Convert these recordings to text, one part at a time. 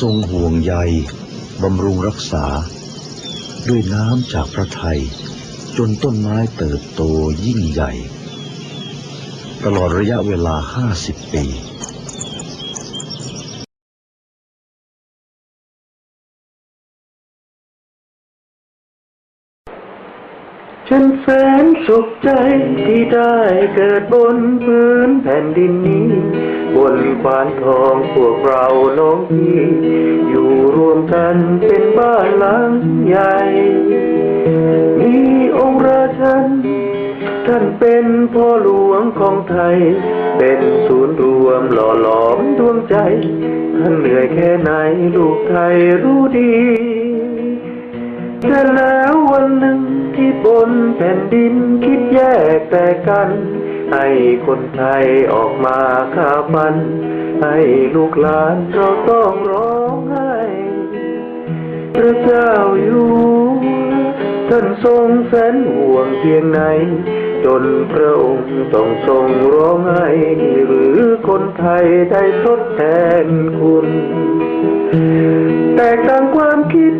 ทรงห่วงใยบำรุงรักษา ด้วยน้ำจากพระทัยจนต้นไม้เติบโตยิ่งใหญ่ ตลอดระยะเวลาห้าสิบปีฉันแสนสุขใจที่ได้เกิดบนพื้นแผ่นดินนี้ บนควานทองพวกเราน้องพี่ อยู่รวมกันเป็นบ้านหลังใหญ่ มีองค์ราชัน ท่านเป็นพ่อหลวงของไทย เป็นศูนย์รวมหล่อหลอมดวงใจ ท่านเหนื่อยแค่ไหนลูกไทยรู้ดีแต่แล้ววันหนึ่งที่บนแผ่นดินคิดแยกแต่กัน ให้คนไทยออกมาข้าฟัน ให้ลูกหลานเราต้องร้องไห้พระเจ้าอยู่ ท่านทรงแสนห่วงเพียงไหน จนพระองค์ต้องทรงร้องไห้หรือคนไทยได้ทดแทนคุณ แตกต่างความคิด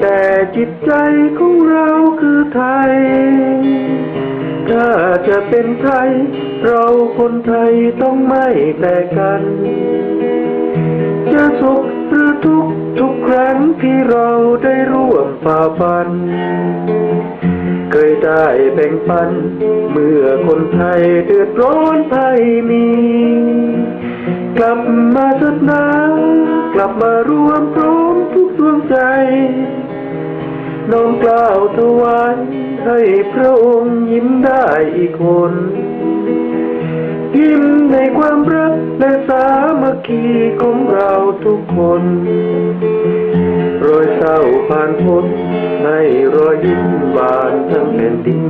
แต่จิตใจของเราคือไทย ถ้าจะเป็นไทย เราคนไทยต้องไม่แตกกัน จะสุขหรือทุกทุกครั้งที่เราได้ร่วมฝ่าฟัน เคยได้แบ่งปัน เมื่อคนไทยเดือดร้อนภัยมี กลับมาเถิดนะกลับมารวมพร้อมทุกดวงใจ น้อมกล่าวถวายให้พระองค์ยิ้มได้อีกคนยิ้มในความรักและสามัคคีของเราทุกคนรอยเศร้าผ่านพ้นให้รอยยิ้มบานทั้งแผ่นดิน